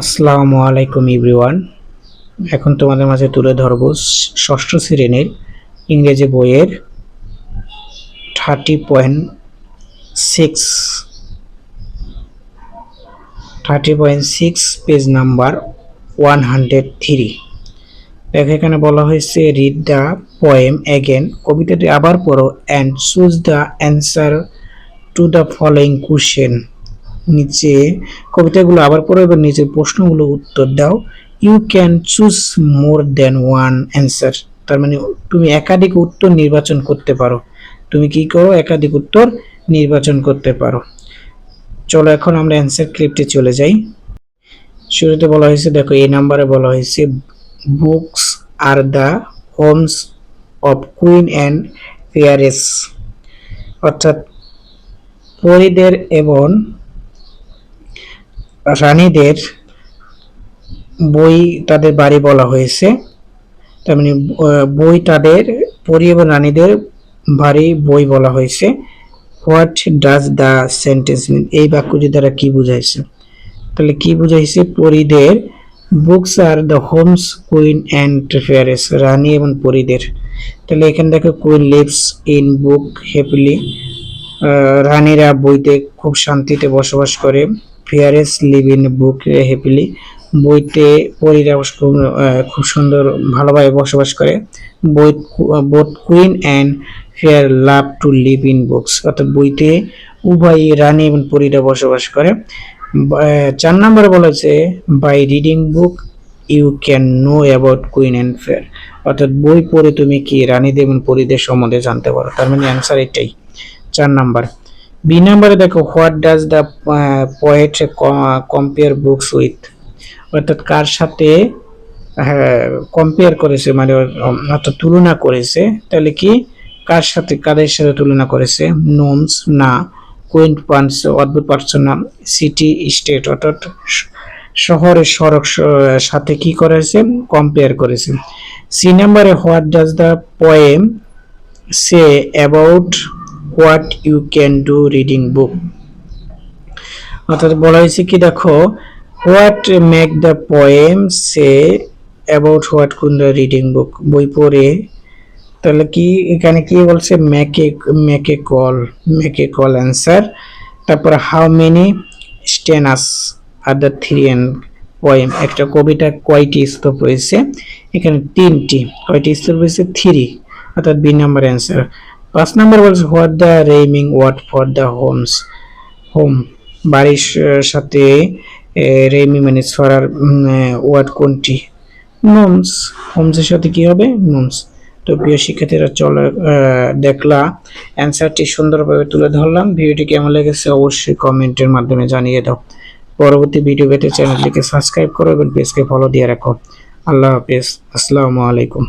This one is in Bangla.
আসসালামু আলাইকুম ইব্রিওয়ান এখন তোমাদের মাঝে তুলে ধরব ষষ্ঠ শ্রেণির ইংরেজি বইয়ের thirty point six thirty point six page number one hundred three দেখো, এখানে বলা হয়েছে রিড দ্য পোয়েম অ্যাগেন কবিতাটি আবার পড়ো and choose the answer to the following question নিচে কবিতাগুলো আবার পড়ো এবং নিচের প্রশ্নগুলো উত্তর দাও। You can choose more than one answer তার মানে তুমি একাধিক উত্তর নির্বাচন করতে পারো। তুমি কি করো? একাধিক উত্তর নির্বাচন করতে পারো। চলো এখন আমরা অ্যান্সার ক্লিপটে চলে যাই। শুরুতে বলা হয়েছে, দেখো, এই নাম্বারে বলা হয়েছে books are the homes of queen and fairies অর্থাৎ পরিদের এবং রানীদের বই তাদের বাড়ি বলা হয়েছে। তার মানে বই তাদের পরি এবং রানীদের বাড়ি বই বলা হয়েছে। What does the sentence mean? এই বাক্যটি দ্বারা কি বুঝাইছে? তাহলে কি বুঝাইছে? পরিদের books are the homes queen and fairies, রানী এবং পরিদের। তাহলে এখানে দেখো, queen lives in book happily রানীরা বইতে খুব শান্তিতে বসবাস করে। Fairies live in book happily বইতে পরীরা খুব সুন্দর ভালোভাবে বসবাস করে। বই both queen and fairy love to live in books অর্থাৎ বইতে উভয় রানী এবং পরীরা বসবাস করে। চার নম্বরে বলা হয়েছে by reading book you can know about queen and fairy অর্থাৎ বই পড়ে তুমি কি রানীদের এবং পরীদের সম্বন্ধে জানতে পারো। তার মানে অ্যান্সার এটাই। চার নাম্বার। বি নাম্বারে দেখো what does the poet compare books with অর্থাৎ কার সাথে কম্পেয়ার করেছে মানে অর্থাৎ তুলনা করেছে, তাহলে কি? কার সাথে, কাদের সাথে তুলনা করেছে? নোমস না। কুইন্ট পান্স অদ্ভুত পার্সন সিটি স্টেট অর্থাৎ শহরের সড়ক সাথে কি করেছে? কম্পেয়ার করেছে। সি নাম্বারে what does the poem say about what you can do reading book অর্থাৎ বলা হয়েছে কি, দেখো what make the poem say about what can the reading book বই পড়ে, তাহলে কি এখানে কি বলছে? মেকে ম্যাকে কল মেকে কল অ্যান্সার তারপরে how many stanzas are the there in poem একটা কবিতা কয়টি স্তূপ রয়েছে? এখানে তিনটি, কয়টি স্তূপ রয়েছে? থ্রি অর্থাৎ বি নাম্বার অ্যান্সার পাঁচ নাম্বার বলছে what the rhyming word for the homes home বাড়ির সাথে রেমি মানে ছড়ার ওয়ার্ড কোনটি? নোমস হোমসের সাথে কি হবে? নোমস তো প্রিয় শিক্ষার্থীরা, চলো দেখলা। অ্যান্সারটি সুন্দরভাবে তুলে ধরলাম। ভিডিওটি কেমন লেগেছে অবশ্যই কমেন্টের মাধ্যমে জানিয়ে দাও। পরবর্তী ভিডিও পেতে চ্যানেলটিকে সাবস্ক্রাইব করো এবং পেজকে ফলো দিয়ে রাখো। আল্লাহ হাফেজ। আসসালামু আলাইকুম।